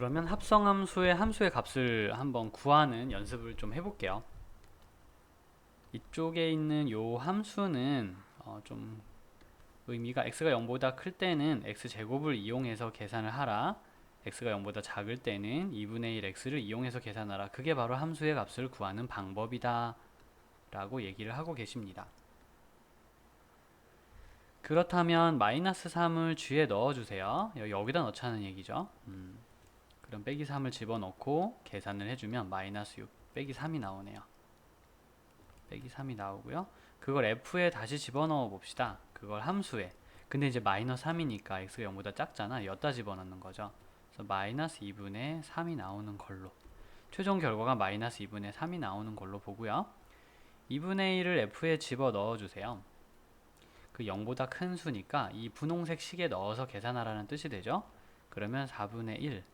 그러면 합성함수의 함수의 값을 한번 구하는 연습을 좀 해볼게요. 이쪽에 있는 요 함수는 어, 좀 의미가 x가 0보다 클 때는 x제곱을 이용해서 계산을 하라. x가 0보다 작을 때는 2분의 1 x를 이용해서 계산하라. 그게 바로 함수의 값을 구하는 방법이다. 라고 얘기를 하고 계십니다. 그렇다면 마이너스 3을 g에 넣어주세요. 여- 여기다 넣자는 얘기죠. 음, 그럼 빼기 3을 집어넣고 계산을 해주면 마이너스 6 빼기 3이 나오네요. 빼기 3이 나오고요. 그걸 f에 다시 집어넣어 봅시다. 그걸 함수에. 근데 이제 마이너스 3이니까 x가 0보다 작잖아. 여기다 집어넣는 거죠. 그래서 마이너스 2분의 3이 나오는 걸로. 최종 결과가 마이너스 2분의 3이 나오는 걸로 보고요. 2분의 1을 f에 집어넣어 주세요. 그 0보다 큰 수니까 이 분홍색 식에 넣어서 계산하라는 뜻이 되죠. 그러면 4분의 1.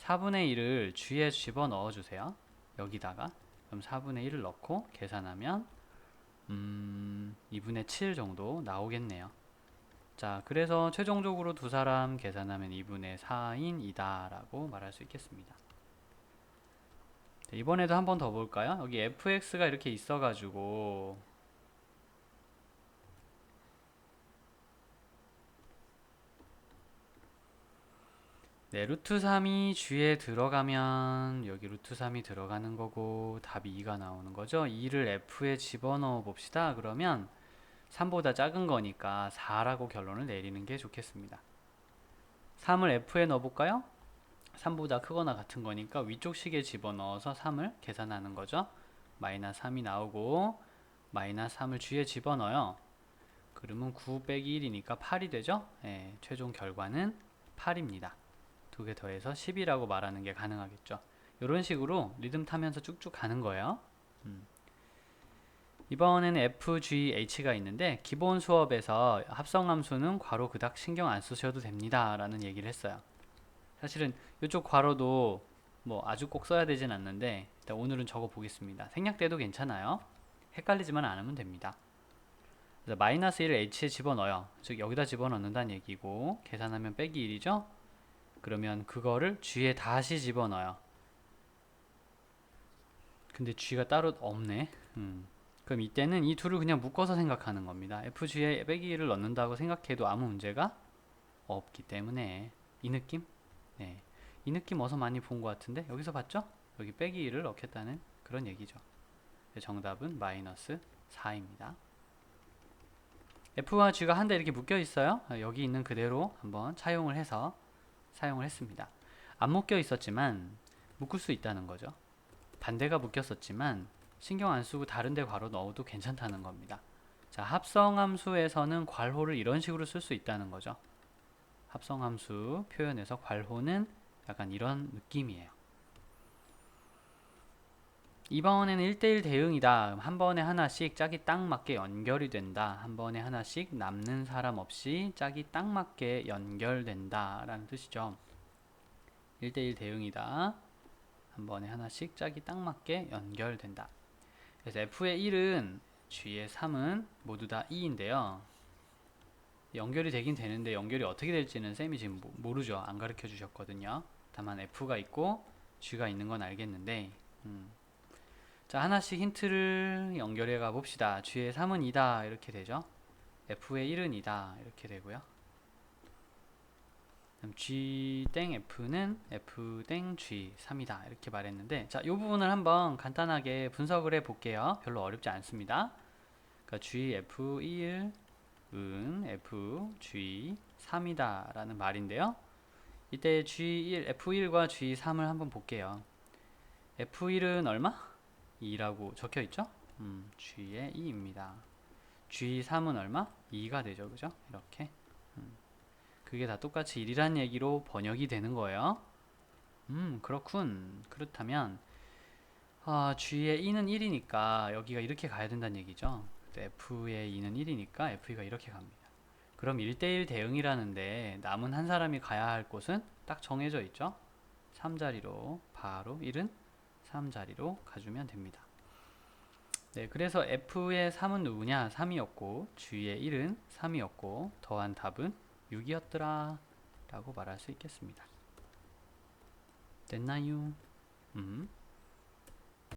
4분의 1을 g에 집어넣어 주세요. 여기다가. 그럼 4분의 1을 넣고 계산하면 음, 2분의 7 정도 나오겠네요. 자, 그래서 최종적으로 두 사람 계산하면 2분의 4인 이다라고 말할 수 있겠습니다. 자, 이번에도 한 번 더 볼까요? 여기 fx가 이렇게 있어가지고 네, 루트 3이 g에 들어가면 여기 루트 3이 들어가는 거고 답이 2가 나오는 거죠. 2를 f에 집어넣어 봅시다. 그러면 3보다 작은 거니까 4라고 결론을 내리는 게 좋겠습니다. 3을 f에 넣어 볼까요? 3보다 크거나 같은 거니까 위쪽 식에 집어넣어서 3을 계산하는 거죠. 마이너스 3이 나오고 마이너스 3을 g에 집어넣어요. 그러면 9 빼기 1이니까 8이 되죠? 예, 최종 결과는 8입니다. 두 개 더해서 10이라고 말하는 게 가능하겠죠. 이런 식으로 리듬 타면서 쭉쭉 가는 거예요. 음. 이번에는 FGH가 있는데 기본 수업에서 합성함수는 괄호 그닥 신경 안 쓰셔도 됩니다 라는 얘기를 했어요. 사실은 이쪽 괄호도 뭐 아주 꼭 써야 되진 않는데 일단 오늘은 적어 보겠습니다. 생략돼도 괜찮아요. 헷갈리지만 않으면 됩니다. 마이너스 1을 h에 집어넣어요. 즉 여기다 집어넣는다는 얘기고 계산하면 빼기 1이죠. 그러면 그거를 g에 다시 집어넣어요. 근데 g가 따로 없네. 음. 그럼 이때는 이 둘을 그냥 묶어서 생각하는 겁니다. fg에 빼기 1을 넣는다고 생각해도 아무 문제가 없기 때문에 이 느낌? 네. 이 느낌 어서 많이 본 것 같은데 여기서 봤죠? 여기 빼기 1을 넣겠다는 그런 얘기죠. 정답은 마이너스 4입니다. f와 g가 한데 이렇게 묶여 있어요. 여기 있는 그대로 한번 차용을 해서 사용을 했습니다. 안 묶여 있었지만 묶을 수 있다는 거죠. 반대가 묶였었지만 신경 안 쓰고 다른 데 괄호 넣어도 괜찮다는 겁니다. 자, 합성함수에서는 괄호를 이런 식으로 쓸 수 있다는 거죠. 합성함수 표현에서 괄호는 약간 이런 느낌이에요. 이번에는 1대1 대응이다. 한 번에 하나씩 짝이 딱 맞게 연결이 된다. 한 번에 하나씩 남는 사람 없이 짝이 딱 맞게 연결된다. 라는 뜻이죠. 1대1 대응이다. 한 번에 하나씩 짝이 딱 맞게 연결된다. 그래서 F의 1은 G의 3은 모두 다 2인데요. 연결이 되긴 되는데 연결이 어떻게 될지는 쌤이 지금 모- 모르죠. 안 가르쳐 주셨거든요. 다만 F가 있고 G가 있는 건 알겠는데 음. 자 하나씩 힌트를 연결해 가 봅시다. G의 3은 2다 이렇게 되죠. F의 1은 2다 이렇게 되고요. G 땡 F는 F 땡 G 3이다 이렇게 말했는데 자 이 부분을 한번 간단하게 분석을 해 볼게요. 별로 어렵지 않습니다. 그러니까 G F 1 은 F G 3이다 라는 말인데요. 이때 G1, F1과 G3을 한번 볼게요. F1은 얼마? 2라고 적혀 있죠? 음, G의 2입니다. G3은 얼마? 2가 되죠. 그죠? 이렇게. 음, 그게 다 똑같이 1이라는 얘기로 번역이 되는 거예요. 음, 그렇군. 그렇다면 아, G의 2는 1이니까 여기가 이렇게 가야 된다는 얘기죠. F의 2는 1이니까 F가 이렇게 갑니다. 그럼 1대1 대응이라는데 남은 한 사람이 가야 할 곳은 딱 정해져 있죠. 3자리로 바로 1은 3 자리로 가주면 됩니다. 네, 그래서 F의 3은 누구냐? 3이었고 G의 1은 3이었고 더한 답은 6이었더라 라고 말할 수 있겠습니다. 됐나요? 음.